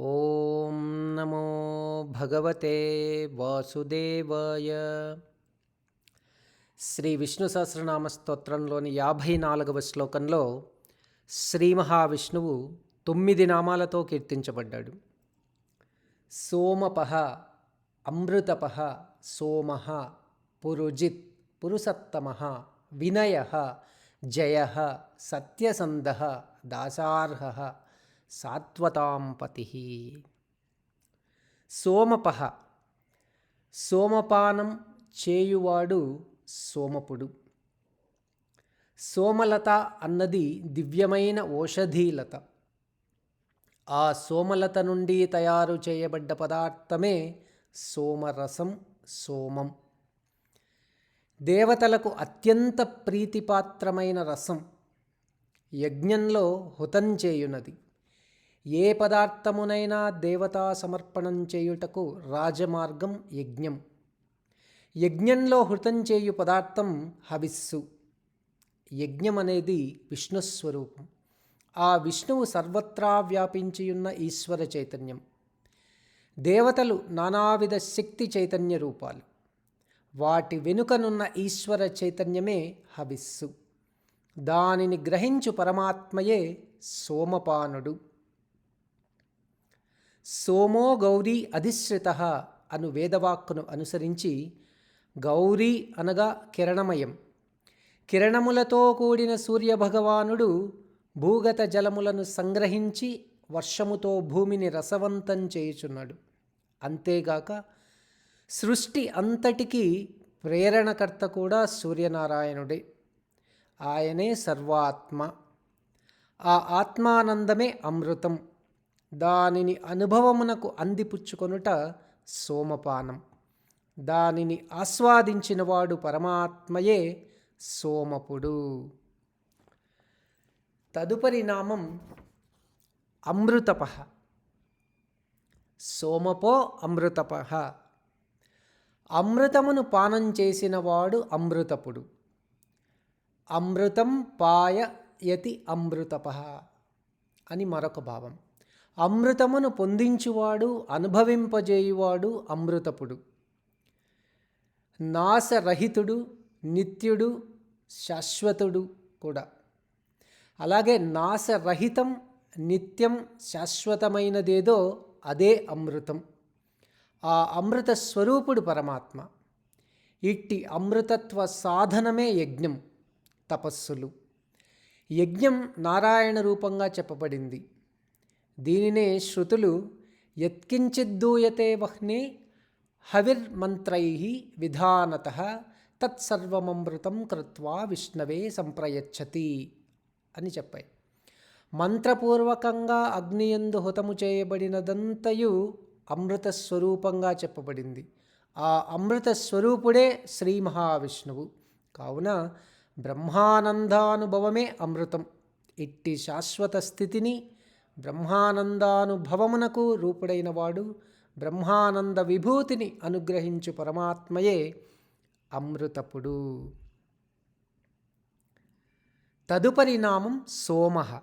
ఓం నమో భగవతే వాసుదేవాయ. శ్రీ విష్ణు సహస్రనామ స్తోత్రంలోని యాభై నాలుగవ శ్లోకంలో శ్రీ మహావిష్ణువు తొమ్మిది నామాలతో కీర్తించబడ్డాడు. సోమపహ అమృతపహ సోమ పురుజిత్ పురుసత్తమ వినయ జయ సత్యసంధ దాసార్హ సాత్వతాంపతి. సోమపహ సోమపానం చేయువాడు సోమపుడు. సోమలత అన్నది దివ్యమైన ఓషధీలత. ఆ సోమలత నుండి తయారు చేయబడ్డ పదార్థమే సోమరసం సోమం. దేవతలకు అత్యంత ప్రీతిపాత్రమైన రసం యజ్ఞంలో హుతం చేయునది. ఏ పదార్థమునైనా దేవతా సమర్పణం చేయుటకు రాజమార్గం యజ్ఞం. యజ్ఞంలో హృతం చేయు పదార్థం హవిస్సు. యజ్ఞం అనేది విష్ణుస్వరూపం. ఆ విష్ణువు సర్వత్రా వ్యాపించియున్న ఈశ్వర చైతన్యం. దేవతలు నానావిధ శక్తి చైతన్య రూపాలు. వాటి వెనుకనున్న ఈశ్వర చైతన్యమే హవిస్సు. దానిని గ్రహించు పరమాత్మయే సోమపానుడు. సోమో గౌరీ అధిశ్రిత అను వేదవాక్కును అనుసరించి గౌరీ అనగా కిరణమయం. కిరణములతో కూడిన సూర్యభగవానుడు భూగత జలములను సంగ్రహించి వర్షముతో భూమిని రసవంతం చేయుచున్నాడు. అంతేగాక సృష్టి అంతటికీ ప్రేరణకర్త కూడా సూర్యనారాయణుడే. ఆయనే సర్వాత్మ. ఆ ఆత్మానందమే అమృతం. దానిని అనుభవమునకు అందిపుచ్చుకొనుట సోమపానం. దానిని ఆస్వాదించినవాడు పరమాత్మయే సోమపుడు. తదుపరి నామం అమృతప సోమపో అమృతప అమృతమును పానం చేసినవాడు అమృతపుడు. అమృతం పాయయతి అమృతప అని మరొక భావం. అమృతమును పొందించువాడు అనుభవింపజేయువాడు అమృతపుడు. నాశరహితుడు నిత్యుడు శాశ్వతుడు కూడా. అలాగే నాశరహితం నిత్యం శాశ్వతమైనదేదో అదే అమృతం. ఆ అమృత స్వరూపుడు పరమాత్మ. ఇట్టి అమృతత్వ సాధనమే యజ్ఞం తపస్సులు. యజ్ఞం నారాయణ రూపంగా చెప్పబడింది. దీనినే శృతులు యత్కించిద్దూయతే వహ్నే హవిర్మంత్రై విధానత తత్సర్వమమృతం కృత్వా విష్ణవే సంప్రయచ్చతి అని చెప్పాయి. మంత్రపూర్వకంగా అగ్నియందు హుతము చేయబడినదంతయు అమృత స్వరూపంగా చెప్పబడింది. ఆ అమృత స్వరూపుడే శ్రీ మహావిష్ణువు. కావున బ్రహ్మానందానుభవమే అమృతం. ఇట్టి శాశ్వత స్థితిని బ్రహ్మానందానుభవమునకు రూపుడైన వాడు బ్రహ్మానంద విభూతిని అనుగ్రహించు పరమాత్మయే అమృతపుడు. తదుపరి నామం సోమ.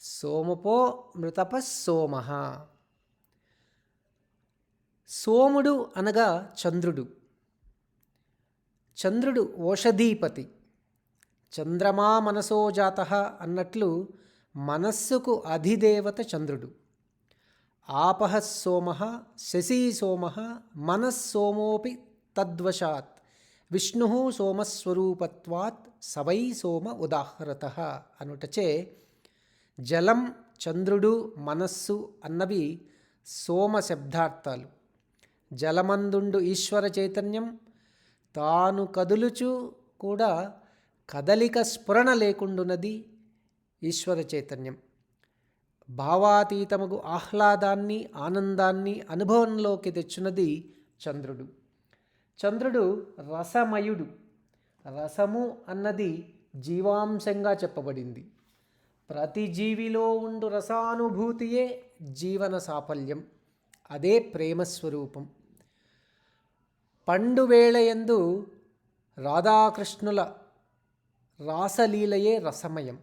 సోమపో మృతప సోమ. సోముడు అనగా చంద్రుడు. చంద్రుడు ఓషధీపతి. చంద్రమా మనసోజాత అన్నట్లు మనస్సుకు అధిదేవత చంద్రుడు. ఆపహ సోమ శశీ సోమ మనస్సోమోపి తద్వశాత్ విష్ణు సోమస్వరూపత్వాత్ సవై సోమ ఉదాహరత అనుటచే జలం చంద్రుడు మనస్సు అన్నవి సోమ శబ్దార్థాలు. జలమందుండు ఈశ్వర చైతన్యం తాను కదులుచు కూడా కదలిక స్ఫురణ లేకుండున్నది ఈశ్వర చైతన్యం. భావాతీతముగు ఆహ్లాదాన్ని ఆనందాన్ని అనుభవంలోకి తెచ్చినది చంద్రుడు. చంద్రుడు రసమయుడు. రసము అన్నది జీవాంశంగా చెప్పబడింది. ప్రతి జీవిలో ఉండు రసానుభూతియే జీవన సాఫల్యం. అదే ప్రేమస్వరూపం. పండు వేళయందు రాధాకృష్ణుల రాసలీలయే రసమయం.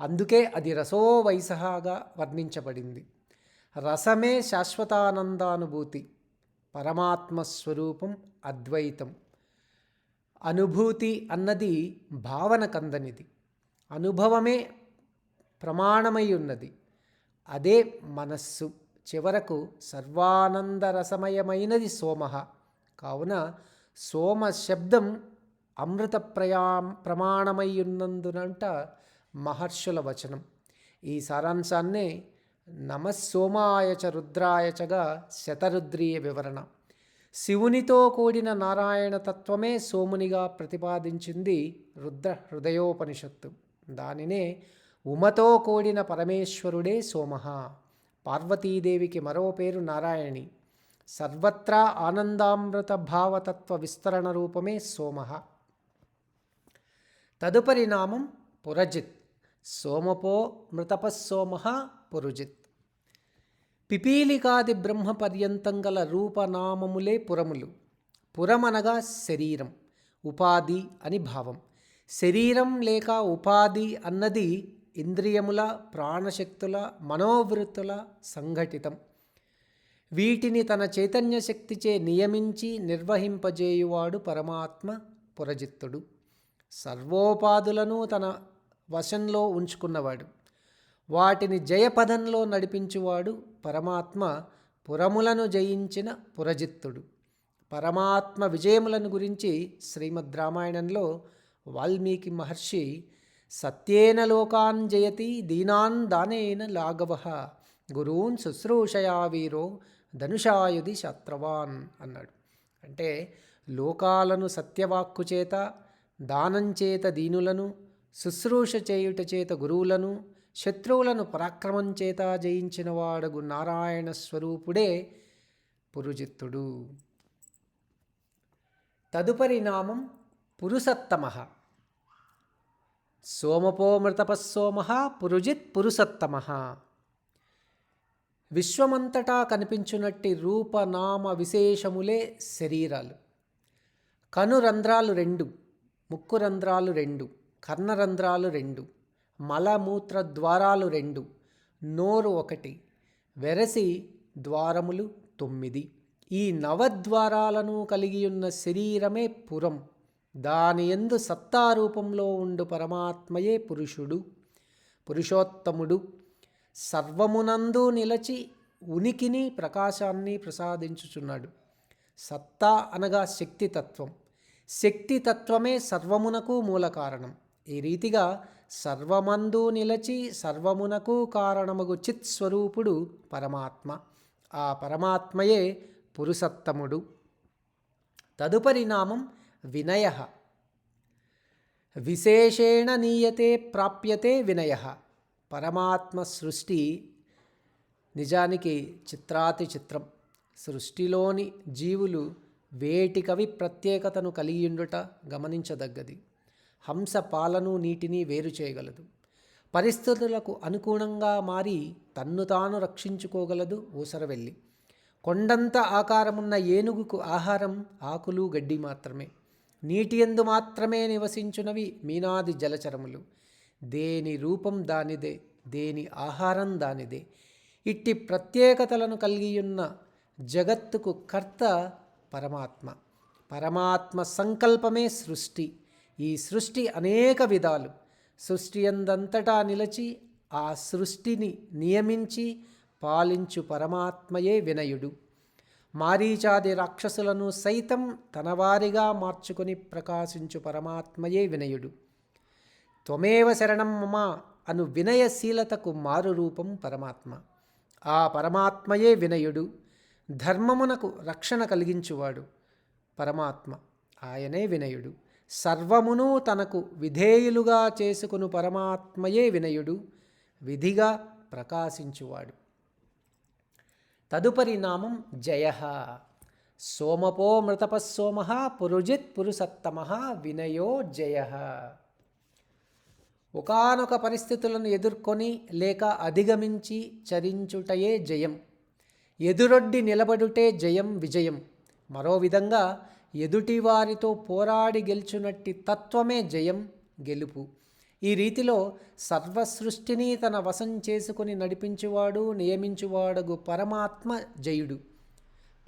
అందుకే అది రసో వర్ణించబడింది. రసమే శాశ్వతానందానుభూతి పరమాత్మ స్వరూపం అద్వైతం. అనుభూతి అన్నది భావన కందనిది. అనుభవమే ప్రమాణమై ఉన్నది అదే మనస్సు. చివరకు సర్వానందరసమయమైనది సోమ. కావున సోమ శబ్దం అమృత ప్రయా ప్రమాణమై ఉన్నందునంట మహర్షుల వచనం. ఈ సారాంశాన్నే నమస్సోమాయ చ రుద్రాయ చగా శతరుద్రీయ వివరణ. శివునితో కూడిన నారాయణ తత్వమే సోమునిగా ప్రతిపాదించింది రుద్ర హృదయోపనిషత్తు. దానినే ఉమతో కూడిన పరమేశ్వరుడే సోమః పార్వతీదేవికి మరో పేరు నారాయణి. సర్వత్రా ఆనందామృత భావతత్వ విస్తరణ రూపమే సోమః తదుపరి నామం పురజిత్. సోమపో మృతపస్సోమ పురుజిత్. పిపీలికాది బ్రహ్మ పర్యంతం గల రూపనామములే పురములు. పురమనగా శరీరం ఉపాధి అని భావం. శరీరం లేక ఉపాధి అన్నది ఇంద్రియముల ప్రాణశక్తుల మనోవృత్తుల సంఘటితం. వీటిని తన చైతన్య శక్తిచే నియమించి నిర్వహింపజేయువాడు పరమాత్మ పురజిత్తుడు. సర్వోపాధులను తన వశంలో ఉంచుకున్నవాడు. వాటిని జయపదంలో నడిపించువాడు పరమాత్మ పురములను జయించిన పురజిత్తుడు. పరమాత్మ విజయములను గురించి శ్రీమద్ రామాయణంలో వాల్మీకి మహర్షి సత్యేన లోకాన్ జయతి దీనాన్ దానేన లాఘవ గురూన్ శుశ్రూషయా వీరో ధనుషాయుధి శత్రవాన్ అన్నాడు. అంటే లోకాలను సత్యవాక్కు చేత దానం చేత దీనులను శుశ్రూష చేయుట చేత గురువులను శత్రువులను పరాక్రమం చేత జయించిన వాడగు నారాయణ స్వరూపుడే పురుజిత్తుడు. తదుపరి నామం పురుసత్తమ. సోమపోమృతపస్సోమ పురుజిత్ పురుసత్తమ. విశ్వమంతటా కనిపించునట్టి రూపనామ విశేషములే శరీరాలు. కనురంధ్రాలు రెండు ముక్కు రంధ్రాలు రెండు. కర్ణరంధ్రాలు రెండు మలమూత్ర ద్వారాలు రెండు నోరు ఒకటి వెరసి ద్వారములు తొమ్మిది. ఈ నవద్వారాలను కలిగి ఉన్న శరీరమే పురం. దాని ఎందు సత్తారూపంలో ఉండు పరమాత్మయే పురుషుడు. పురుషోత్తముడు సర్వమునందు నిలచి ఉనికిని ప్రకాశాన్ని ప్రసాదించుచున్నాడు. సత్తా అనగా శక్తితత్వం. శక్తితత్వమే సర్వమునకు మూల కారణం ఈ రీతిగా సర్వమందు నిలచి సర్వమునకు కారణముగు చిత్ స్వరూపుడు పరమాత్మ. ఆ పరమాత్మయే పురుషత్తముడు. తదుపరి నామం వినయ. విశేషేణ నీయతే ప్రాప్యతే వినయ. పరమాత్మ సృష్టి నిజానికి చిత్రాతి చిత్రం. సృష్టిలోని జీవులు వేటికవి ప్రత్యేకతను కలిగియుండుట గమనించదగ్గది. హంస పాలను నీటిని వేరు చేయగలదు. పరిస్థితులకు అనుగుణంగా మారి తన్ను తాను రక్షించుకోగలదు ఊసరవెల్లి. కొండంత ఆకారమున్న ఏనుగుకు ఆహారం ఆకులు గడ్డి మాత్రమే. నీటి ఎందు మాత్రమే నివసించునవి మీనాది జలచరములు. దేని రూపం దానిదే దేని ఆహారం దానిదే. ఇట్టి ప్రత్యేకతలను కలిగియున్న జగత్తుకు కర్త పరమాత్మ. పరమాత్మ సంకల్పమే సృష్టి. ఈ సృష్టి అనేక విధాలు. సృష్టి అందంతటా నిలచి ఆ సృష్టిని నియమించి పాలించు పరమాత్మయే వినయుడు. మారీచాది రాక్షసులను సైతం తనవారిగా మార్చుకొని ప్రకాశించు పరమాత్మయే వినయుడు. త్వమేవ శరణం మమ అను వినయశీలతకు మారు రూపం పరమాత్మ. ఆ పరమాత్మయే వినయుడు. ధర్మమునకు రక్షణ కలిగించువాడు పరమాత్మ. ఆయనే వినయుడు. సర్వమును తనకు విధేయులుగా చేసుకును పరమాత్మయే వినయుడు విధిగా ప్రకాశించువాడు. తదుపరి నామం జయ. సోమపో మృతపస్సోమ పురుజిత్ పురుసత్తమ వినయో జయ. ఒకానొక పరిస్థితులను ఎదుర్కొని లేక అధిగమించి చరించుటయే జయం. ఎదురొడ్డి నిలబడుటే జయం విజయం. మరో విధంగా ఎదుటివారితో పోరాడి గెలుచునట్టి తత్వమే జయం గెలుపు. ఈ రీతిలో సర్వసృష్టిని తన వశం చేసుకుని నడిపించువాడు నియమించువాడగు పరమాత్మ జయుడు.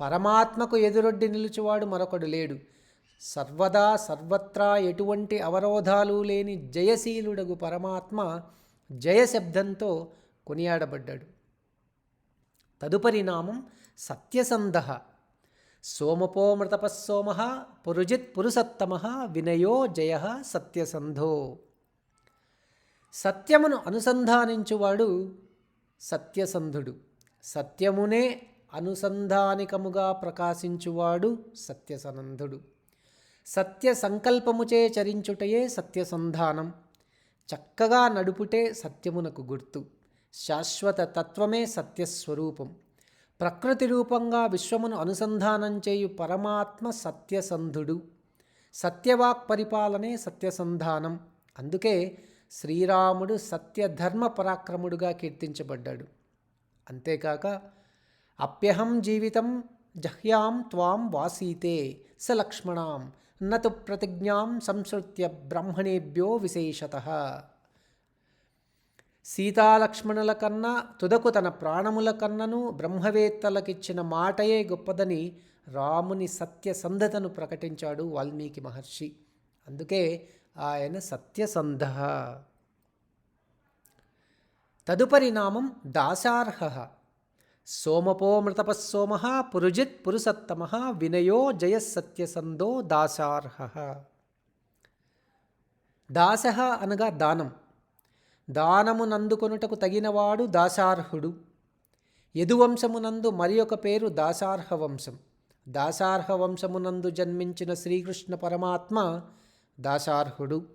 పరమాత్మకు ఎదురొడ్డి నిలుచువాడు మరొకడు లేడు. సర్వదా సర్వత్రా ఎటువంటి అవరోధాలు లేని జయశీలుడగు పరమాత్మ జయశబ్దంతో కొనియాడబడ్డాడు. తదుపరి నామం సత్యసంధ. సోమపోమృతపస్సోమ పురుజిత్ పురుసత్తమ వినయో జయ సత్యసంధో. సత్యమును అనుసంధానించువాడు సత్యసంధుడు. సత్యమునే అనుసంధానికముగా ప్రకాశించువాడు సత్యసనంధుడు. సత్య సంకల్పముచే చరించుటయే సత్యసంధానం. చక్కగా నడుపుటే సత్యమునకు గుర్తు. శాశ్వత తత్వమే సత్యస్వరూపం. ప్రకృతి రూపంగా విశ్వమును అనుసంధానం చేయు పరమాత్మ సత్యసంధుడు. సత్యవాక్ పరిపాలనే సత్యసంధానం. అందుకే శ్రీరాముడు సత్యధర్మ పరాక్రముడుగా కీర్తించబడ్డాడు. అంతేకాక అప్యహం జీవితం జహ్యాం త్వాం వాసీతే స లక్ష్మణాం నతు ప్రతిజ్ఞాం సంసృత్య బ్రహ్మణేభ్యో విశేషత. సీతాలక్ష్మణుల కన్నా తుదకు తన ప్రాణముల కన్నను బ్రహ్మవేత్తలకిచ్చిన మాటయే గొప్పదని రాముని సత్యసంధతను ప్రకటించాడు వాల్మీకి మహర్షి. అందుకే ఆయన సత్యసంధ. తదుపరి నామం దాసార్హ. సోమపోమృతపస్సోమ పురుజిత్ పురుసత్తమ వినయో జయసత్యసందో దాసార్హ. దాస అనగా దానం. దానమునందుకొనుటకు తగినవాడు దాసార్హుడు. యదువంశమునందు మరి ఒక పేరు దాసార్హ వంశం దాసార్హ వంశమునందు జన్మించిన శ్రీకృష్ణ పరమాత్మ దాసార్హుడు.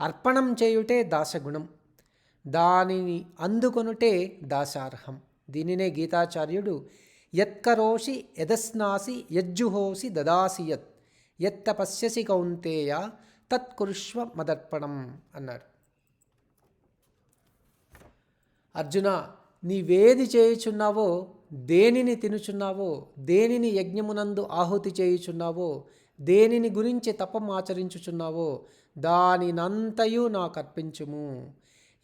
అర్పణం చేయుటే దాసగుణం. దానిని అందుకొనుటే దాసార్హం. దీనినే గీతాచార్యుడు యత్కరోషి యదస్నాసి యజ్జుహోసి దదాసి యత్. యత్తపశ్యసి కౌంతేయ తత్కురుష్వ మదర్పణం అన్నారు అర్జున నీవేది చేయుచున్నావో దేనిని తినుచున్నావో దేనిని యజ్ఞమునందు ఆహుతి చేయుచున్నావో దేనిని గురించి తపం ఆచరించుచున్నావో దానినంతయు నాకు అర్పించుము.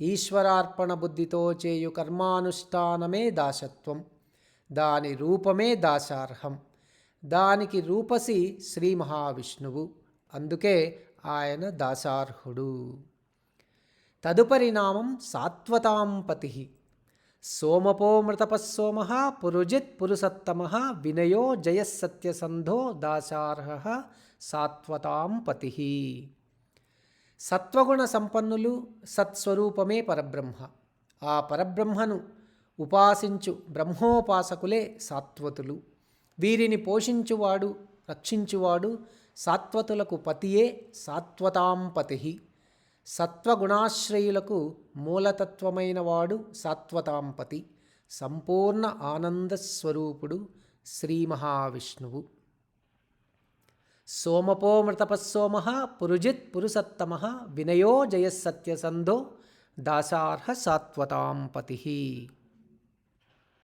ఈశ్వరార్పణ బుద్ధితో చేయు కర్మానుష్ఠానమే దాసత్వం. దాని రూపమే దాసార్హం. దానికి రూపసి శ్రీ మహావిష్ణువు. అందుకే ఆయన దాసార్హుడు. తదుపరి నామం సాత్వతాంపతి సోమపోమృతపస్సోమ పురుజిత్ పురుసత్తమ వినయో జయసత్యసంధో దాసార్హ సాత్వతాంపతి సత్వగుణ సంపన్నులు సత్స్వరూపమే పరబ్రహ్మ. ఆ పరబ్రహ్మను ఉపాసించు బ్రహ్మోపాసకులే సాత్వతులు. వీరిని పోషించువాడు రక్షించువాడు సాత్వతులకు పతియే సాత్వతాంపతి సత్వగుణాశ్రయులకు మూలతత్వమైన వాడు సాత్వతాంపతి సంపూర్ణ ఆనందస్వరూపుడు శ్రీ మహావిష్ణువు. సోమపోమృతపస్సోమ పురుజిత్ పురుసత్తమ వినయో జయసత్యసంధో దాసార్హ సాత్వతాంపతి.